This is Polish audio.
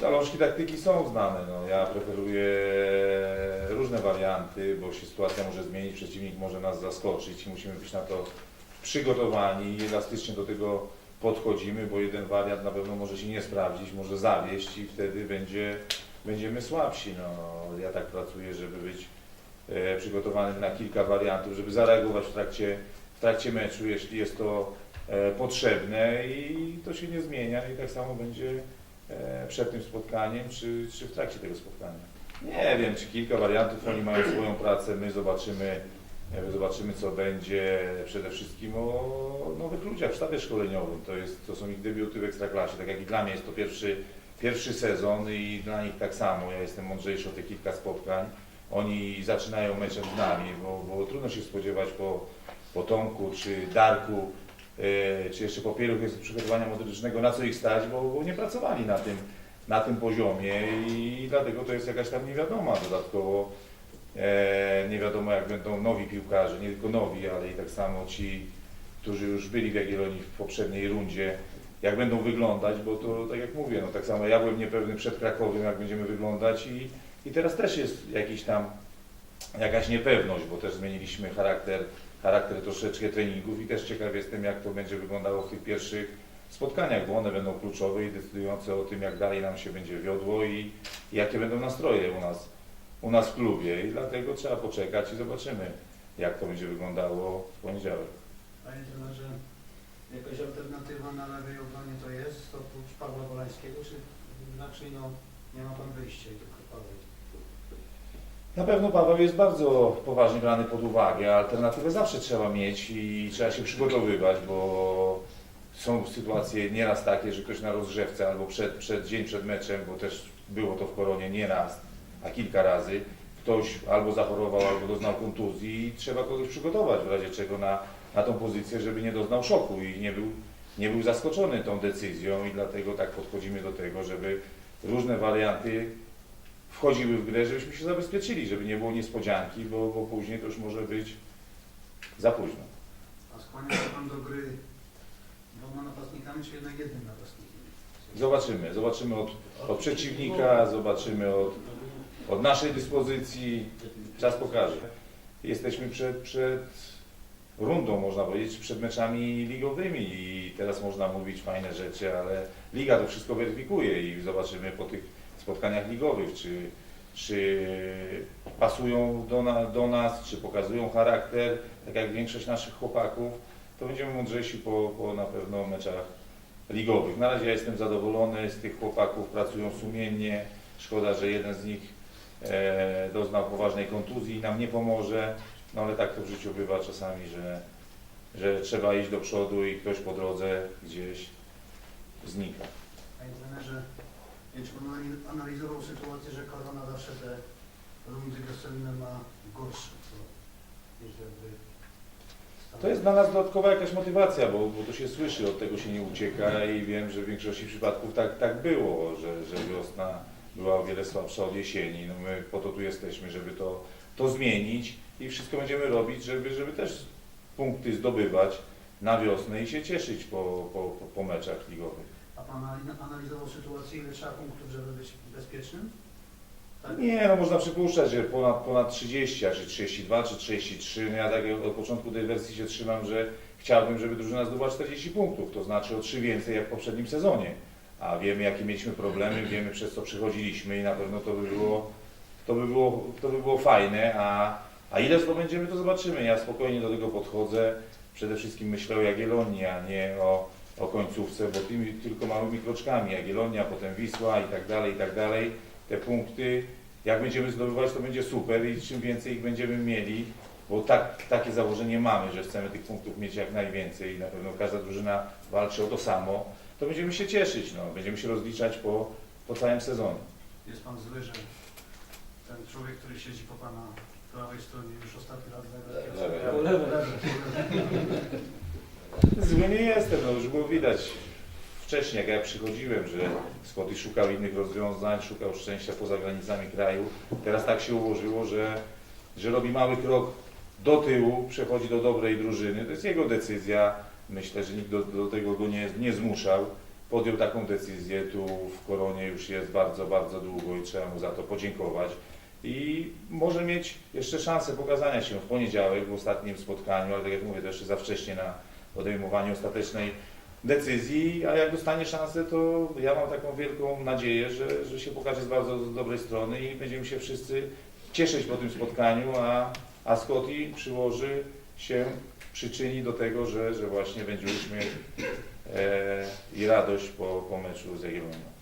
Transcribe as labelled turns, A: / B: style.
A: Zalążki taktyki są znane. No, ja preferuję różne warianty, bo się sytuacja może zmienić, przeciwnik może nas zaskoczyć i musimy być na to przygotowani i elastycznie do tego podchodzimy, bo jeden wariant na pewno może się nie sprawdzić, może zawieść i wtedy będzie, będziemy słabsi. No, ja tak pracuję, żeby być e, na kilka wariantów, żeby zareagować w trakcie, w trakcie meczu, jeśli jest to e, potrzebne i to się nie zmienia i tak samo będzie przed tym spotkaniem, czy, czy w trakcie tego spotkania. Nie wiem, czy kilka wariantów, oni mają swoją pracę, my zobaczymy, e, zobaczymy co będzie przede wszystkim o nowych ludziach w sztabie szkoleniowym. To, jest, to są ich debiuty w Ekstraklasie, tak jak i dla mnie jest to pierwszy, pierwszy sezon i dla nich tak samo. Ja jestem mądrzejszy o te kilka spotkań. Oni zaczynają meczem z nami, bo, bo trudno się spodziewać po, po Tomku czy Darku, e, czy jeszcze po Pieluch jest przygotowania motorycznego, na co ich stać, bo, bo nie pracowali na tym, na tym poziomie i dlatego to jest jakaś tam niewiadoma dodatkowo. E, nie wiadomo jak będą nowi piłkarze, nie tylko nowi, ale i tak samo ci, którzy już byli w Jagiellonii w poprzedniej rundzie, jak będą wyglądać, bo to tak jak mówię, no tak samo ja byłem niepewny przed Krakowem, jak będziemy wyglądać i, i teraz też jest jakiś tam jakaś niepewność, bo też zmieniliśmy charakter, charakter troszeczkę treningów i też ciekaw jestem, jak to będzie wyglądało w tych pierwszych spotkaniach, bo one będą kluczowe i decydujące o tym, jak dalej nam się będzie wiodło i, jakie będą nastroje u nas, u nas w klubie. I dlatego trzeba poczekać i zobaczymy, jak to będzie wyglądało w poniedziałek.
B: Panie trenerze, jakaś alternatywa na lewej obronie to jest, oprócz Pawła Wolańskiego, czy raczej no, nie ma Pan wyjścia i tylko Paweł?
A: Na pewno Paweł jest bardzo poważnie brany pod uwagę. Alternatywę zawsze trzeba mieć i trzeba się przygotowywać, bo są sytuacje nieraz takie, że ktoś na rozgrzewce albo przed, przed dzień przed meczem, bo też było to w koronie nie raz, a kilka razy, ktoś albo zachorował, albo doznał kontuzji i trzeba kogoś przygotować w razie czego na, na tą pozycję, żeby nie doznał szoku i nie był, nie był zaskoczony tą decyzją i dlatego tak podchodzimy do tego, żeby różne warianty wchodziły w grę, żebyśmy się zabezpieczyli, żeby nie było niespodzianki, bo, bo później to już może być za późno.
B: A skłania się Pan do gry dwoma napastnikami, czy jednak jednym napastnikiem?
A: Zobaczymy, zobaczymy od, od przeciwnika, zobaczymy od, od naszej dyspozycji, czas pokaże. Jesteśmy przed, przed rundą, można powiedzieć, przed meczami ligowymi i teraz można mówić fajne rzeczy, ale liga to wszystko weryfikuje i zobaczymy po tych spotkaniach ligowych, czy, czy pasują do, na, do nas, czy pokazują charakter, tak jak większość naszych chłopaków, to będziemy mądrzejsi po, po na pewno meczach ligowych. Na razie ja jestem zadowolony z tych chłopaków, pracują sumiennie. Szkoda, że jeden z nich e, doznał poważnej kontuzji i nam nie pomoże, no ale tak to w życiu bywa czasami, że, że trzeba iść do przodu i ktoś po drodze gdzieś znika.
B: Panie trenerze, czy Pan anali- analizował sytuację, że korona zawsze te rundy wiosenne ma gorsze, co jest jakby...
A: To jest dla nas dodatkowa jakaś motywacja, bo, bo to się słyszy, od tego się nie ucieka i wiem, że w większości przypadków tak, tak było, że, że wiosna była o wiele słabsza od jesieni. No my po to tu jesteśmy, żeby to, to zmienić i wszystko będziemy robić, żeby, żeby też punkty zdobywać na wiosnę i się cieszyć po, po, po meczach ligowych.
B: A Pan anali- analizował sytuację, ile trzeba punktów, żeby być bezpiecznym? Tak?
A: Nie, no można przypuszczać, że ponad, ponad 30, a czy 32, czy 33. No ja tak od początku tej wersji się trzymam, że chciałbym, żeby drużyna zdobyła 40 punktów, to znaczy o 3 więcej jak w poprzednim sezonie. A wiemy, jakie mieliśmy problemy, wiemy, przez co przechodziliśmy i na pewno to by było, to by było, to by było fajne, a, a ile zdobędziemy, to zobaczymy. Ja spokojnie do tego podchodzę. Przede wszystkim myślę o Jagiellonii, a nie o, o końcówce, bo tymi tylko małymi kroczkami. Jagiellonia, potem Wisła i tak dalej, i tak dalej. Te punkty, jak będziemy zdobywać, to będzie super i czym więcej ich będziemy mieli, bo tak, takie założenie mamy, że chcemy tych punktów mieć jak najwięcej i na pewno każda drużyna walczy o to samo, to będziemy się cieszyć, no. będziemy się rozliczać po, po całym sezonie.
B: Jest Pan zły, że ten człowiek, który siedzi po Pana prawej stronie już ostatni raz zagra.
A: Lewej.
B: Po lewej. lewej.
A: Zły nie jestem, no już było widać wcześniej, jak ja przychodziłem, że Scotty szukał innych rozwiązań, szukał szczęścia poza granicami kraju. Teraz tak się ułożyło, że, że robi mały krok do tyłu, przechodzi do dobrej drużyny. To jest jego decyzja. Myślę, że nikt do, do tego go nie, nie zmuszał. podjął taką decyzję. Tu w Koronie już jest bardzo, bardzo długo i trzeba mu za to podziękować. I może mieć jeszcze szansę pokazania się w poniedziałek w ostatnim spotkaniu, ale tak jak mówię, to jeszcze za wcześnie na podejmowanie ostatecznej decyzji, a jak dostanie szansę, to ja mam taką wielką nadzieję, że, że się pokaże z bardzo dobrej strony i będziemy się wszyscy cieszyć po tym spotkaniu, a, a Scotty przyłoży się, przyczyni do tego, że, że właśnie będzie uśmiech e, i radość po, po meczu z Jagiellonią.